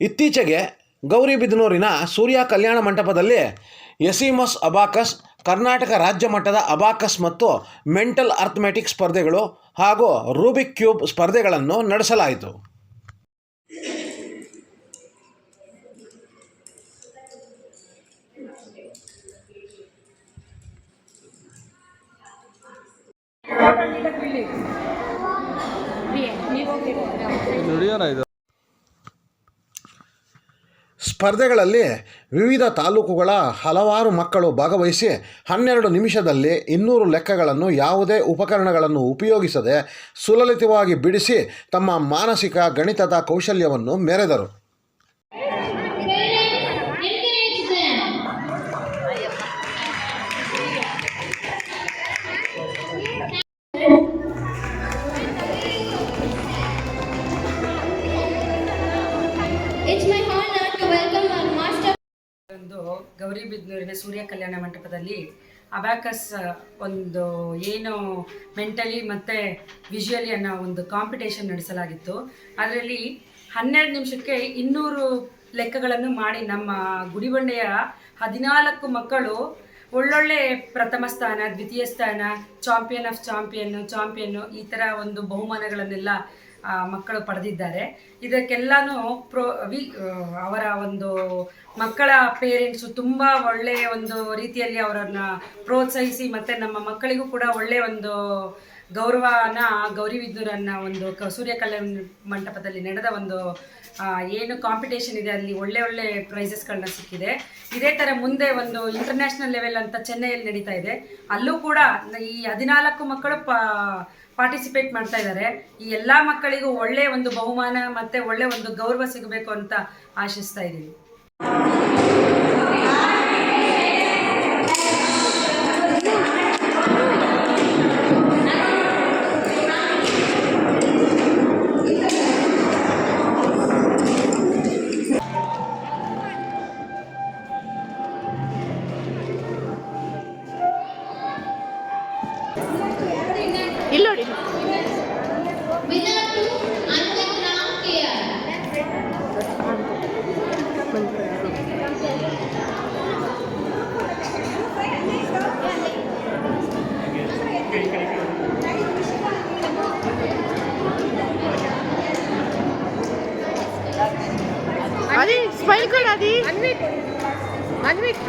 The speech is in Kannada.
ಇತ್ತೀಚೆಗೆ ಗೌರಿಬಿದನೂರಿನ ಸೂರ್ಯ ಕಲ್ಯಾಣ ಮಂಟಪದಲ್ಲಿ ಎಸಿಮಸ್ ಅಬಾಕಸ್ ಕರ್ನಾಟಕ ರಾಜ್ಯ ಮಟ್ಟದ ಅಬಾಕಸ್ ಮತ್ತು ಮೆಂಟಲ್ ಅರ್ಥಮೆಟಿಕ್ ಸ್ಪರ್ಧೆಗಳು ಹಾಗೂ ರೂಬಿಕ್ ಕ್ಯೂಬ್ ಸ್ಪರ್ಧೆಗಳನ್ನು ನಡೆಸಲಾಯಿತು. ದುಡಿಯೋಣ ಇದು. ಸ್ಪರ್ಧೆಗಳಲ್ಲಿ ವಿವಿಧ ತಾಲೂಕುಗಳ ಹಲವಾರು ಮಕ್ಕಳು ಭಾಗವಹಿಸಿ ಹನ್ನೆರಡು ನಿಮಿಷದಲ್ಲಿ ಇನ್ನೂರು ಲೆಕ್ಕಗಳನ್ನು ಯಾವುದೇ ಉಪಕರಣಗಳನ್ನು ಉಪಯೋಗಿಸದೆ ಸುಲಲಿತವಾಗಿ ಬಿಡಿಸಿ ತಮ್ಮ ಮಾನಸಿಕ ಗಣಿತದ ಕೌಶಲ್ಯವನ್ನು ಮೆರೆದರು. ಒಂದು ಗೌರಿಬಿದ್ನೂರಿನ ಸೂರ್ಯ ಕಲ್ಯಾಣ ಮಂಟಪದಲ್ಲಿ ಅಬ್ಯಾಕಸ್ ಒಂದು ಏನು ಮೆಂಟಲಿ ಮತ್ತು ವಿಜುವಲಿ ಅನ್ನೋ ಒಂದು ಕಾಂಪಿಟೇಷನ್ ನಡೆಸಲಾಗಿತ್ತು. ಅದರಲ್ಲಿ ಹನ್ನೆರಡು ನಿಮಿಷಕ್ಕೆ ಇನ್ನೂರು ಲೆಕ್ಕಗಳನ್ನು ಮಾಡಿ ನಮ್ಮ ಗುಡಿಬಂಡೆಯ ಹದಿನಾಲ್ಕು ಮಕ್ಕಳು ಒಳ್ಳೊಳ್ಳೆ ಪ್ರಥಮ ಸ್ಥಾನ, ದ್ವಿತೀಯ ಸ್ಥಾನ, ಚಾಂಪಿಯನ್ ಆಫ್ ಚಾಂಪಿಯನ್ ಚಾಂಪಿಯನ್ನು ಈ ಥರ ಒಂದು ಬಹುಮಾನಗಳನ್ನೆಲ್ಲ ಮಕ್ಕಳು ಪಡೆದಿದ್ದಾರೆ. ಇದಕ್ಕೆಲ್ಲಾನು ಪ್ರೋ, ವಿ ಅವರ ಒಂದು ಮಕ್ಕಳ ಪೇರೆಂಟ್ಸು ತುಂಬ ಒಳ್ಳೆಯ ಒಂದು ರೀತಿಯಲ್ಲಿ ಅವರನ್ನು ಪ್ರೋತ್ಸಾಹಿಸಿ ಮತ್ತು ನಮ್ಮ ಮಕ್ಕಳಿಗೂ ಕೂಡ ಒಳ್ಳೆಯ ಒಂದು ಗೌರವನ ಗೌರಿಬಿದನೂರನ್ನ ಒಂದು ಕ, ಸೂರ್ಯ ಕಲ್ಯಾಣ ಮಂಟಪದಲ್ಲಿ ನಡೆದ ಒಂದು ಏನು ಕಾಂಪಿಟೇಷನ್ ಇದೆ ಅಲ್ಲಿ ಒಳ್ಳೆ ಒಳ್ಳೆ ಪ್ರೈಸಸ್ಗಳನ್ನ ಸಿಕ್ಕಿದೆ. ಇದೇ ಥರ ಮುಂದೆ ಒಂದು ಇಂಟರ್ನ್ಯಾಷನಲ್ ಲೆವೆಲ್ ಅಂತ ಚೆನ್ನೈಯಲ್ಲಿ ನಡೀತಾ ಇದೆ. ಅಲ್ಲೂ ಕೂಡ ಈ ಹದಿನಾಲ್ಕು ಮಕ್ಕಳು ಪಾ ಪಾರ್ಟಿಸಿಪೇಟ್ ಮಾಡ್ತಾ ಇದ್ದಾರೆ. ಈ ಎಲ್ಲ ಮಕ್ಕಳಿಗೂ ಒಳ್ಳೆ ಒಂದು ಬಹುಮಾನ ಮತ್ತೆ ಒಳ್ಳೆ ಒಂದು ಗೌರವ ಸಿಗಬೇಕು ಅಂತ ಆಶಿಸ್ತಾ ಇದ್ದೀನಿ. ಇಲ್ಲೋಡಿ అది స్పైల్ కూడా అది. అన్విట్ అన్విట్